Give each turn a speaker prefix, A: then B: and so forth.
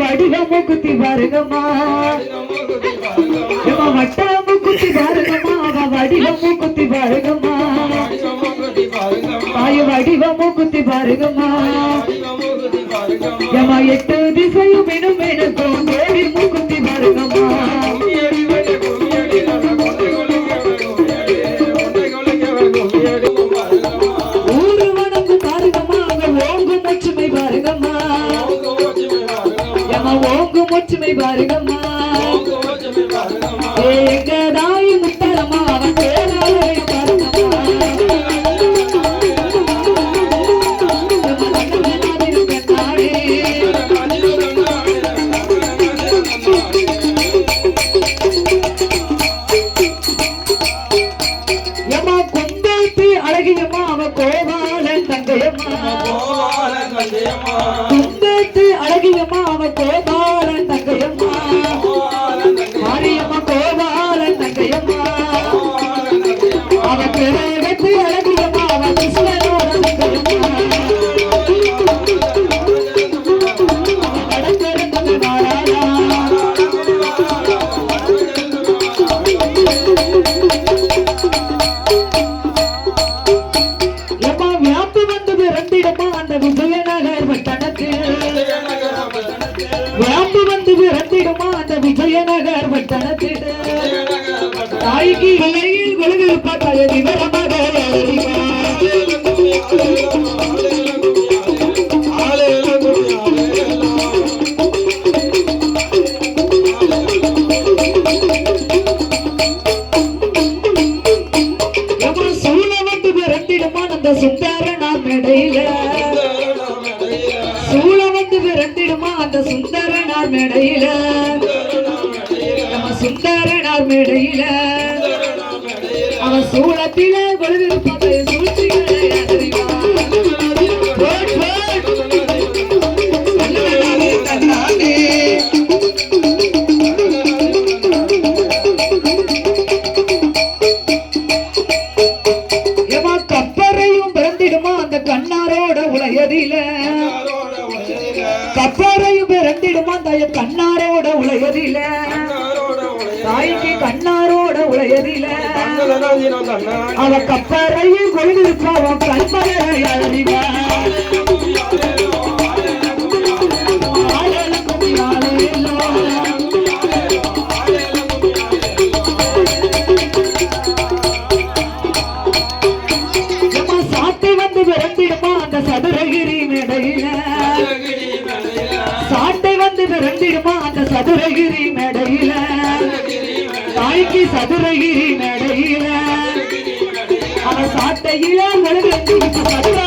A: வடிவமு குத்தி பாருங்கம்மா. வட்டமு குத்தி பாருங்கம்மா. எட்டு திசையும் எனும் எனக்கும் தேவி மூக்குத்தி பாருங்கம்மா ஊரு வணங்கு பாருங்கம்மா அங்க ஓங்கு மொச்சுமை ஓங்கு மொச்சுமை அழகியம்மா அவ கோபாலன் அந்த விஜயநகர் பட்டணத்தில் தாய்க்கு இலையில் விழுகிருப்ப தய விவரமாக அந்த சுந்தரனா மேடையில. சூழ வந்து விரண்டிடுமா அந்த சுந்தரனார் மேடையில. நம்ம சுந்தரனார் மேடையில அவன் சூளத்தில கொழுவிருப்பதை சூழ்ச்சிகளை அறிவான். ஓட், கண்ணாரோட உலகதில அவ கப்பரையும் கொழுந்திருப்பா அவன் கண்மலை அறிவா சாட்டை வந்து பிறந்திடுமா அந்த சதுரகிரி மேடையில? சாட்டை வந்து பிறந்திடுமா அந்த சதுரகிரி மேடையில? தாய்க்கு சதுரகிரி நடையில அவன் சாட்டையில விழுந்து இப்ப